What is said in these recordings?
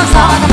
I'm sorry.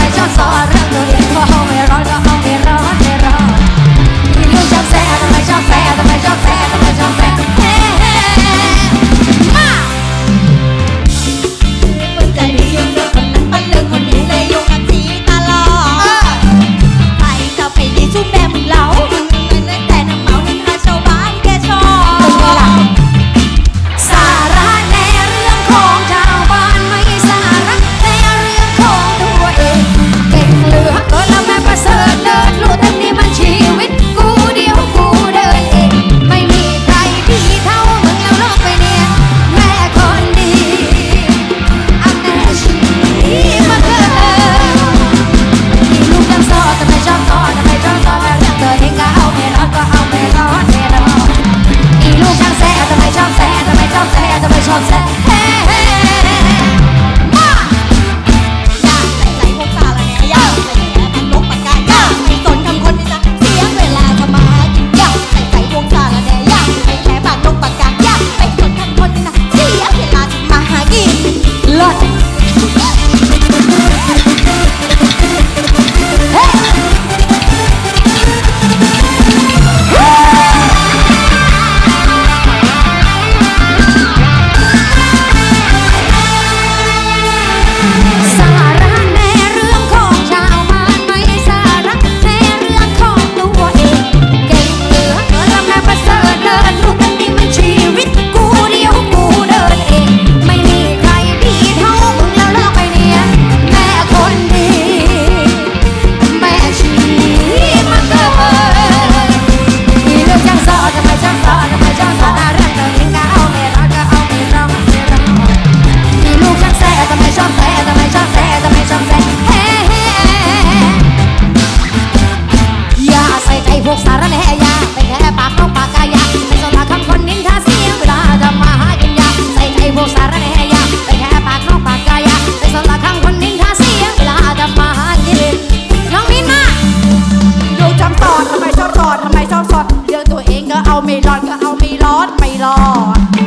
ไม่รอดก็เอาไม่รอดไม่รอด